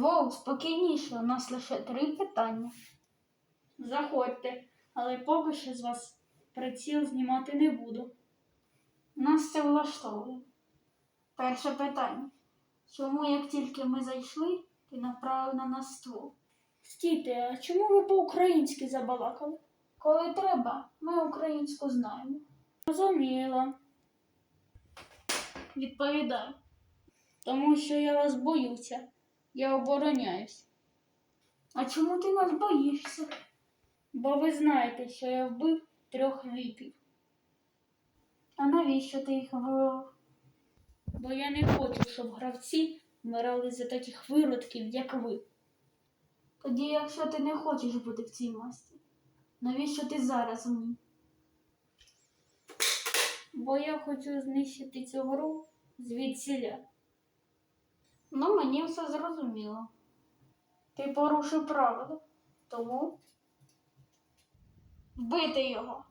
Воу, спокійніше, у нас лише три питання. Заходьте, але поки що з вас приціл знімати не буду. Нас це влаштовує. Перше питання. Чому, як тільки ми зайшли, ти направив на нас ствол? Стійте, а чому ви по-українськи забалакали? Коли треба, ми українську знаємо. Розуміла, Відповідай. тому що я вас боюся. Я обороняюсь. А чому ти нас боїшся? Бо ви знаєте, що я вбив трьох віпів. А навіщо ти їх вивел? Бо я не хочу, щоб гравці вмирали за таких виродків, як ви. Тоді, якщо ти не хочеш бути в цій масті, навіщо ти зараз в ній? Бо я хочу знищити цю гру звідсіля. Ну, мені все зрозуміло. Ти порушив правила, тому вбити його.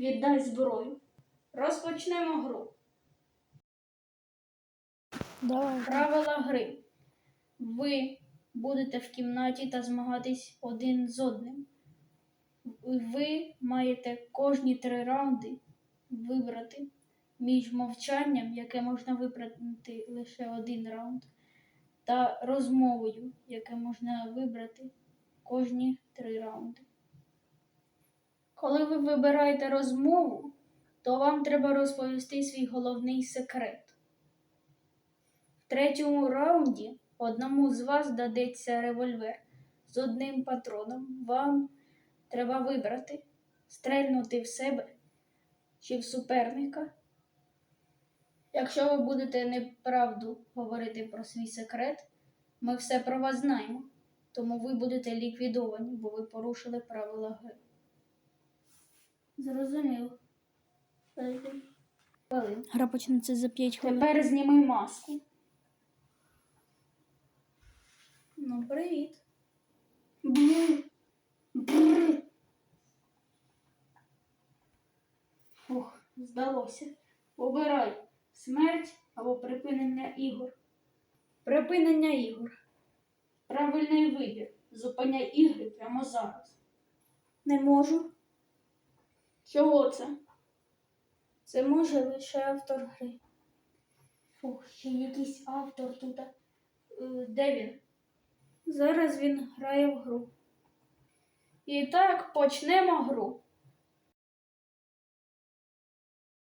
Віддай зброю. Розпочнемо гру. Давай. Правила гри. Ви будете в кімнаті та змагатись один з одним. Ви маєте кожні три раунди вибрати між мовчанням, яке можна вибрати лише один раунд, та розмовою, яке можна вибрати кожні три раунди. Коли ви вибираєте розмову, то вам треба розповісти свій головний секрет. В третьому раунді одному з вас дадеться револьвер з одним патроном. Вам треба вибрати, стрельнути в себе чи в суперника. Якщо ви будете неправду говорити про свій секрет, ми все про вас знаємо, тому ви будете ліквідовані, бо ви порушили правила гри. Зрозуміло. Хвилин. Гра почнеться за 5 хвилин. Тепер зніми маску. Ну, привіт. Бррр. Бррр. Здалося. Обирай смерть або припинення ігор. Припинення ігор. Правильний вибір. Зупиняй ігри прямо зараз. Не можу. Чого це? Це може лише автор гри. Фух, ще якийсь автор тут. Е, Де він? Зараз він грає в гру. І так, почнемо гру.